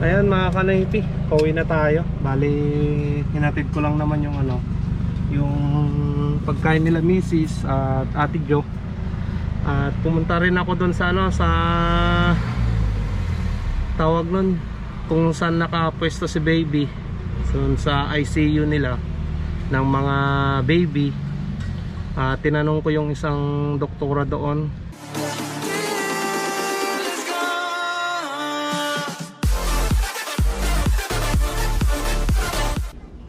Ayan mga kanaypi, pauwi na tayo. Bali, hinatid ko lang naman yung ano, yung pagkain nila Mrs. at Ate Jo. At pumunta rin ako doon sa ano, sa tawag nun, kung saan nakapwesto si baby. So, sa ICU nila ng mga baby. At tinanong ko yung isang doktora doon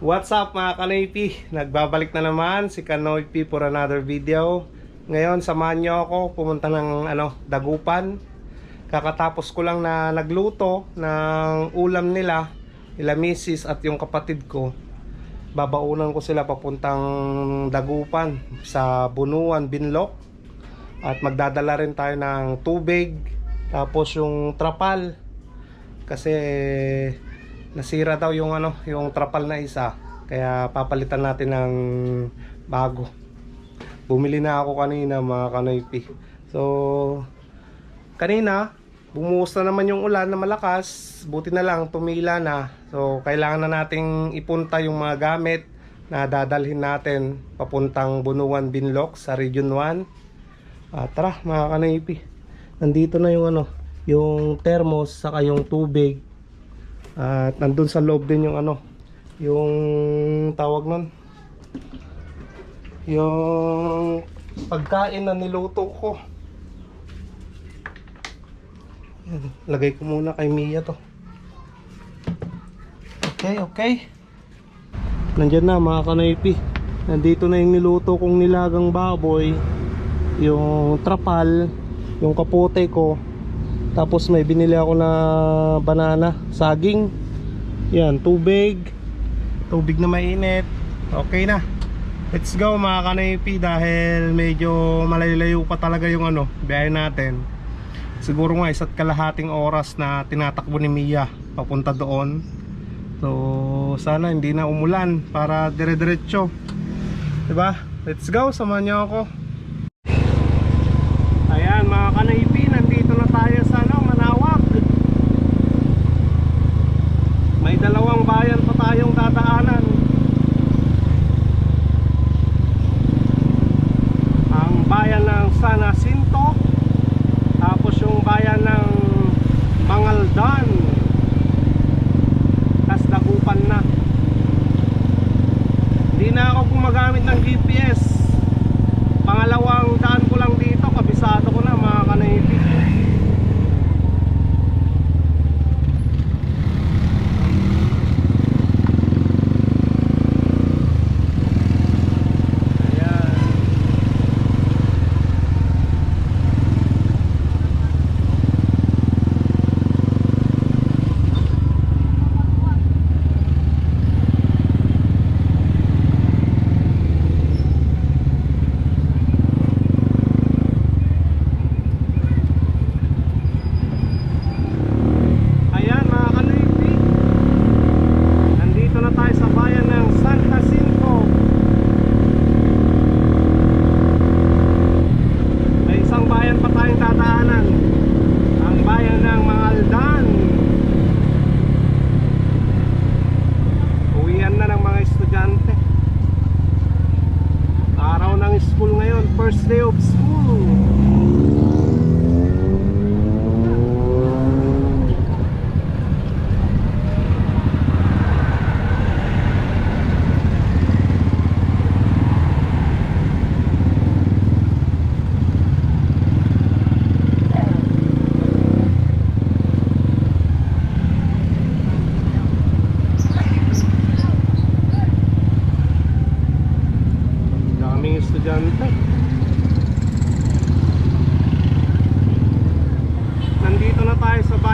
What's up mga Kanoypi? Nagbabalik na naman si Kanoypi for another video. Ngayon samahan nyo ako. Pumunta ng ano, Dagupan. Kakatapos ko lang na nagluto ng ulam nila Nila misis at yung kapatid ko. Babaunan ko sila papuntang Dagupan Sa Bunuan, Binlok At magdadala rin tayo ng tubig Tapos yung trapal. Kasi nasira daw yung ano, yung trapal na isa. Kaya papalitan natin ng bago. Bumili na ako kanina mga kanoypi. So kanina bumuhos na naman yung ulan na malakas. Buti na lang tumila na. So kailangan na nating ipunta yung mga gamit na dadalhin natin papuntang Bunuan Binlok sa Region 1. Ah, tara mga kanoypi. Nandito na yung ano, yung thermos saka yung tubig at nandun sa loob din yung ano, yung tawag nun. Yung pagkain na niluto ko. Yan, lagay ko muna kay Mia to. Okay, okay. Nandyan na mga kanaypi. Nandito na yung niluto kong nilagang baboy. Yung trapal, yung kapote ko, tapos may binili ako na banana, saging. Yan, tubig. Tubig na mainit. Okay na. Let's go mga kanaypi dahil medyo malayo pa talaga yung ano, biyahe natin. Siguro nga isa't kalahating oras na tinatakbo ni Mia papunta doon. So sana hindi na umulan para dire-diretso. 'Di ba? Let's go, samahan niyo ako.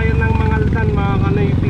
bayan ng Mangaldan mga kanaypi.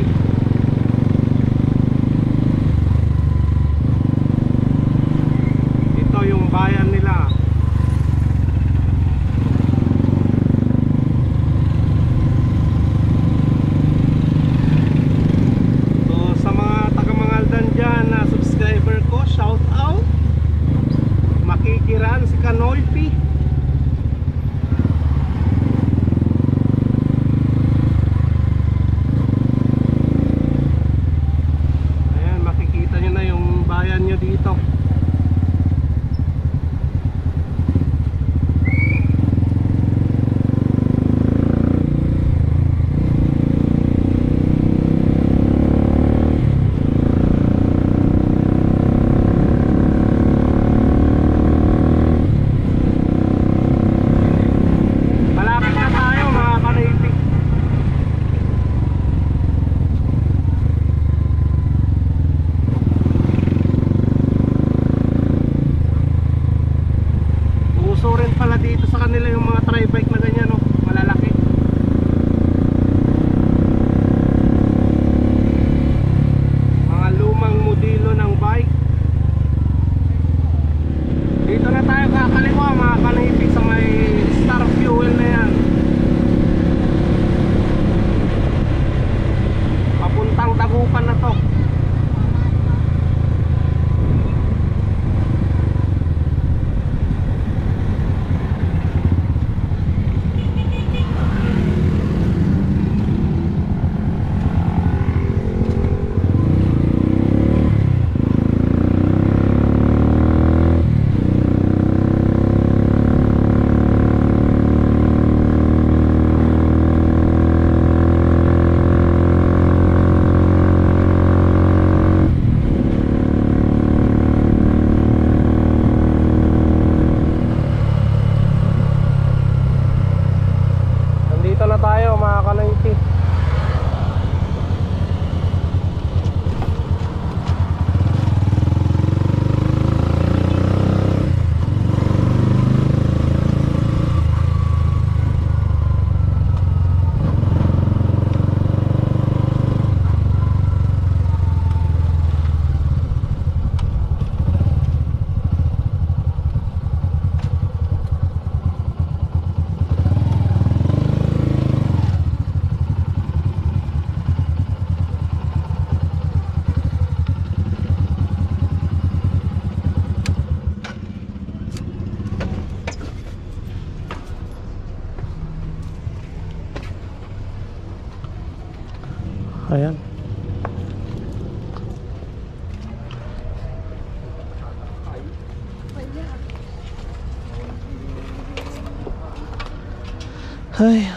Ay,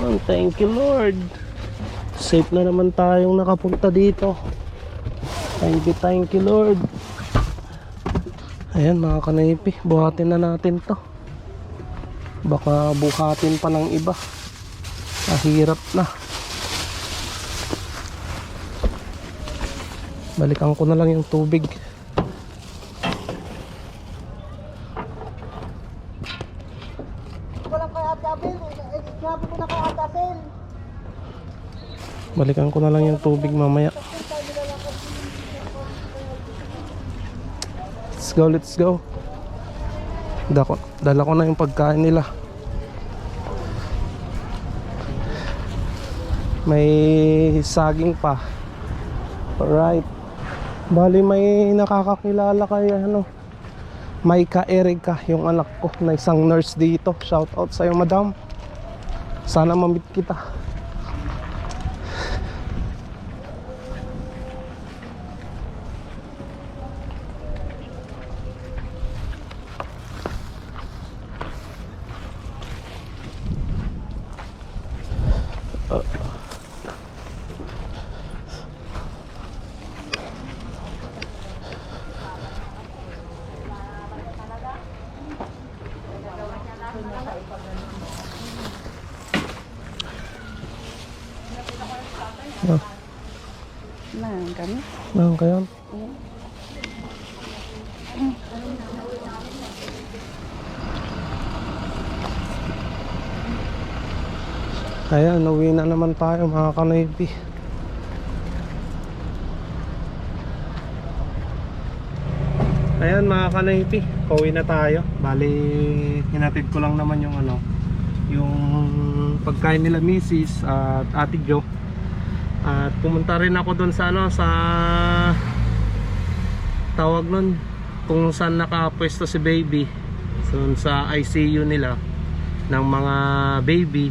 oh, thank you Lord. Safe na naman tayong nakapunta dito. Thank you, thank you Lord. Ayan mga kanaypi, buhatin na natin to. Baka buhatin pa ng iba. Mahirap na. Balikan ko na lang yung tubig. Wala kay Ate Abel. Eh, Sinabi ko na kay Ate Abel. Balikan ko na lang yung tubig mamaya. Let's go, let's go. Dala ko, dala ko na yung pagkain nila. May saging pa. Alright. Bali may nakakakilala kay ano. Maika Erika, yung anak ko na isang nurse dito. Shout out sa'yo madam. Sana mamit kita. Oh, Man, kami. Meron kayo? Ayan, uwi na naman tayo mga kanaypi. Ayan mga kanaypi, pauwi na tayo. Bali, hinatid ko lang naman yung ano, yung pagkain nila misis at ate Jo. At pumunta rin ako doon sa ano, sa tawag nun, kung saan nakapwesto si baby. So, sa ICU nila ng mga baby.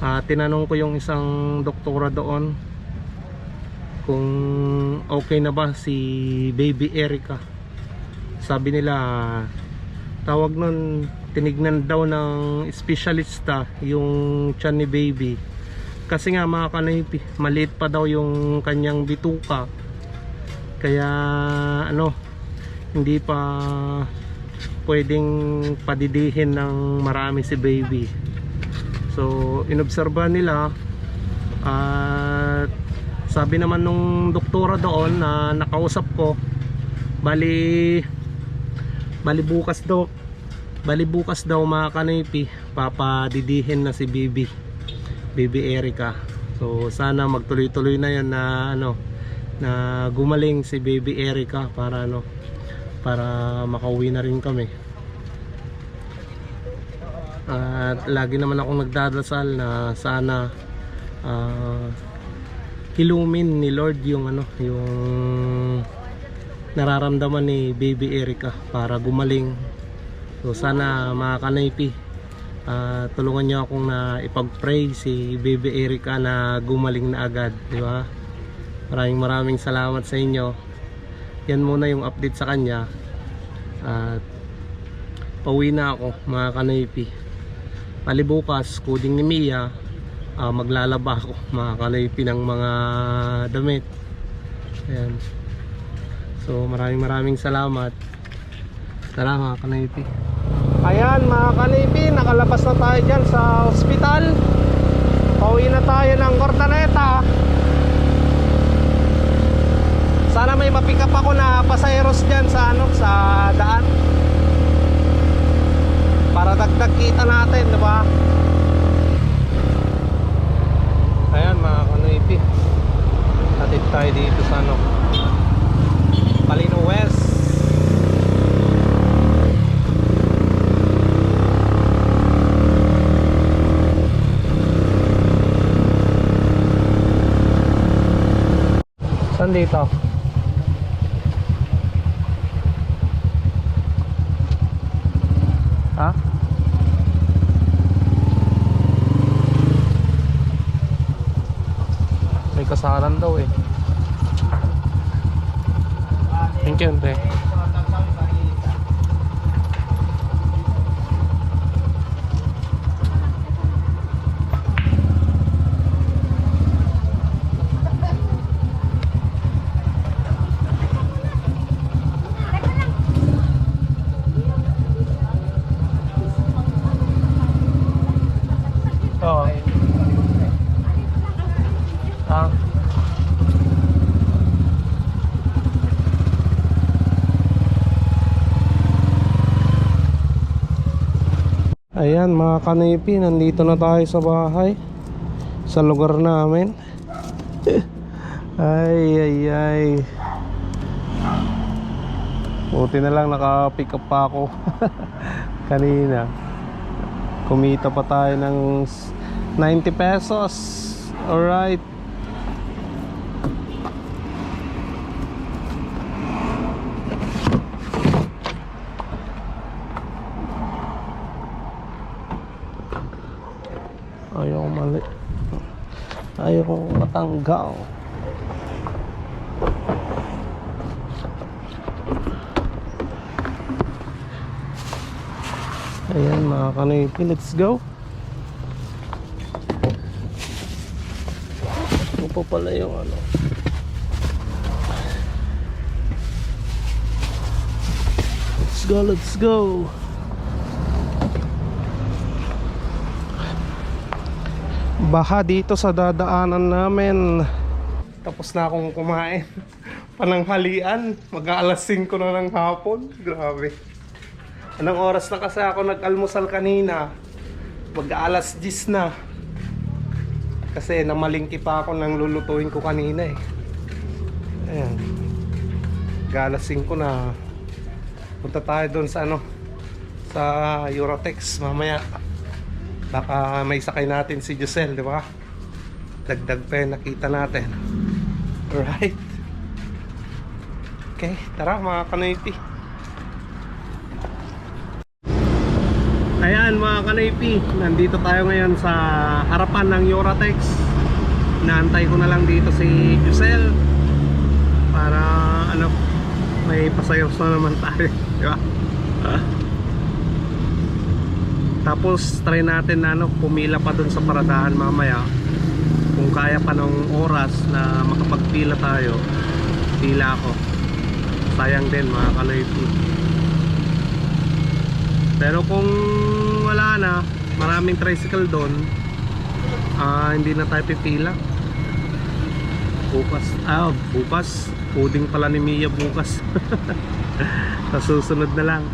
Ah, tinanong ko yung isang doktora doon kung okay na ba si baby Erica. Sabi nila tawag nun tinignan daw ng specialista yung tiyan ni baby. Kasi nga mga kanaypi, maliit pa daw yung kanyang bituka. Kaya ano, hindi pa pwedeng padidihin ng marami si baby. So, inobserba nila at sabi naman nung doktora doon na nakausap ko, bali bali bukas daw bali bukas daw mga kanipi papadidihin na si baby baby Erica. So sana magtuloy-tuloy na yan na ano na gumaling si baby Erica para ano para makauwi na rin kami. At lagi naman akong nagdadasal na sana ah, hilumin ni Lord yung ano yung nararamdaman ni baby Erica para gumaling. So sana mga ah, tulungan niyo akong na ipag-pray si baby Erica na gumaling na agad di ba? Maraming maraming salamat sa inyo. Yan muna yung update sa kanya. At pauwi na ako mga kanaypi. Palibukas coding ni Mia ah, maglalaba ako mga kanaypi ng mga damit. Ayan. So maraming maraming salamat. Tara mga kanaypi ayan mga kanaypi nakalabas na tayo dyan sa hospital pauwi na tayo ng Cortaneta sana may mapick up ako na pasayeros dyan sa ano sa daan para dagdag kita natin, di ba? Ayan mga kanoipi. Hatid tayo dito sa ano. Palino West. Saan dito? Ha? May kasalan daw eh. Thank you, Andre. Oo. Ah. Ayan mga kanipi, nandito na tayo sa bahay. Sa lugar namin. Ay ay ay. Buti na lang naka-pick up pa ako. Kanina. Kumita pa tayo ng s- 90 pesos. Alright Matanggal. Ayan mga kanipi, let's go. Ito pa pala yung ano? Let's go, let's go Baha dito sa dadaanan namin Tapos na akong kumain Pananghalian Mag-aalas 5 na ng hapon Grabe Anong oras na kasi ako nag-almusal kanina? Mag-aalas 10 na. Kasi namalingki pa ako ng lulutuin ko kanina eh. Ayan. Galas 5 na. Punta tayo doon sa ano? Sa Eurotex mamaya. Baka may sakay natin si Giselle, di ba? Dagdag pa nakita natin. Alright. Okay, tara mga kanoyti. Ayan mga kanaypi, nandito tayo ngayon sa harapan ng Eurotex Naantay ko na lang dito si Giselle Para ano, may pasayos na naman tayo Di ba? Ah. Tapos try natin na ano, pumila pa dun sa paradahan mamaya Kung kaya pa ng oras na makapagpila tayo Pila ako Sayang din mga kanaypi pero kung wala na, maraming tricycle doon, ah hindi na tayo pipila. Bukas, ah, bukas, puding pala ni Mia bukas. Sa susunod na lang.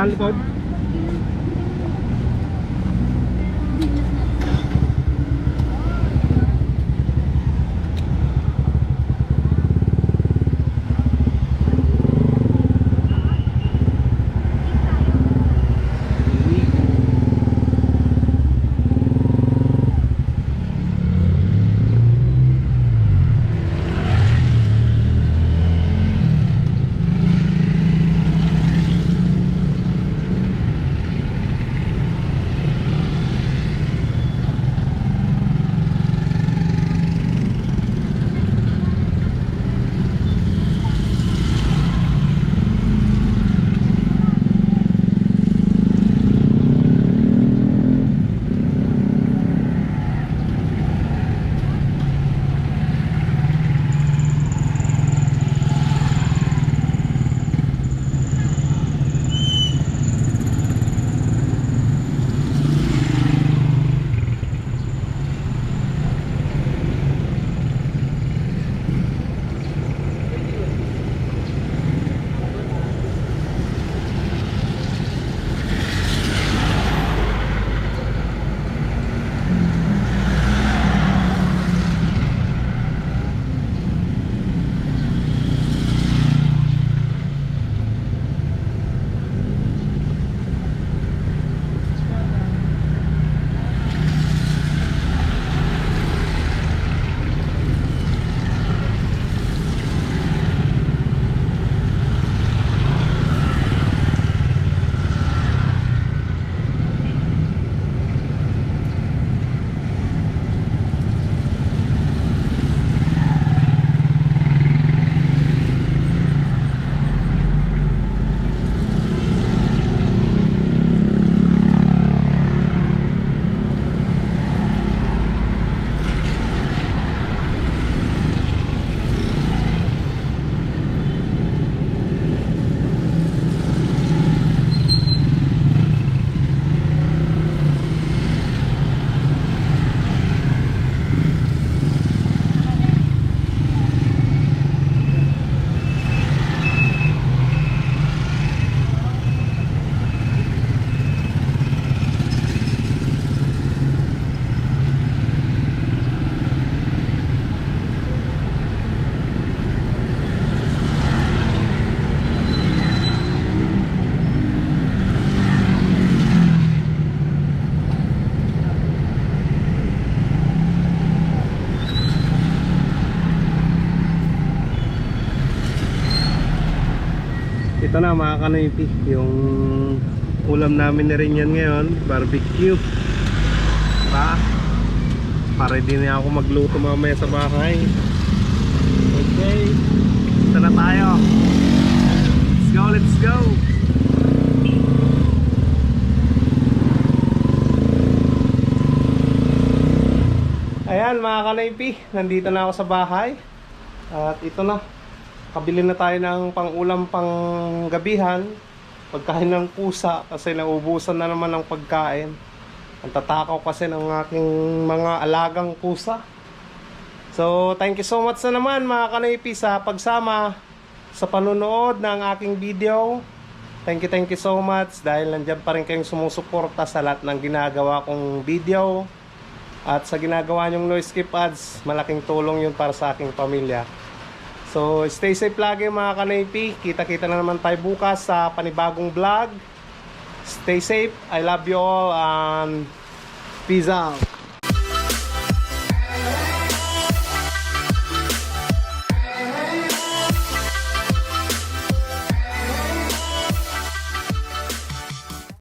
Yung talikod. Na mga kanoypi, yung ulam namin na rin yan ngayon, barbecue. Diba? Para di na ako magluto mamaya sa bahay. Okay. Ito na tayo. Let's go, let's go. Ayan mga kanaypi, nandito na ako sa bahay. At ito na, kabili na tayo ng pang-ulam pang gabihan. Pagkain ng pusa kasi naubusan na naman ng pagkain. Ang tatakaw kasi ng aking mga alagang pusa. So, thank you so much na naman mga kanaypi sa pagsama sa panunood ng aking video. Thank you, thank you so much dahil nandyan pa rin kayong sumusuporta sa lahat ng ginagawa kong video. At sa ginagawa nyong noise skip ads, malaking tulong yun para sa aking pamilya. So, stay safe lagi mga kanaypi. Kita-kita na naman tayo bukas sa panibagong vlog. Stay safe. I love you all and peace out.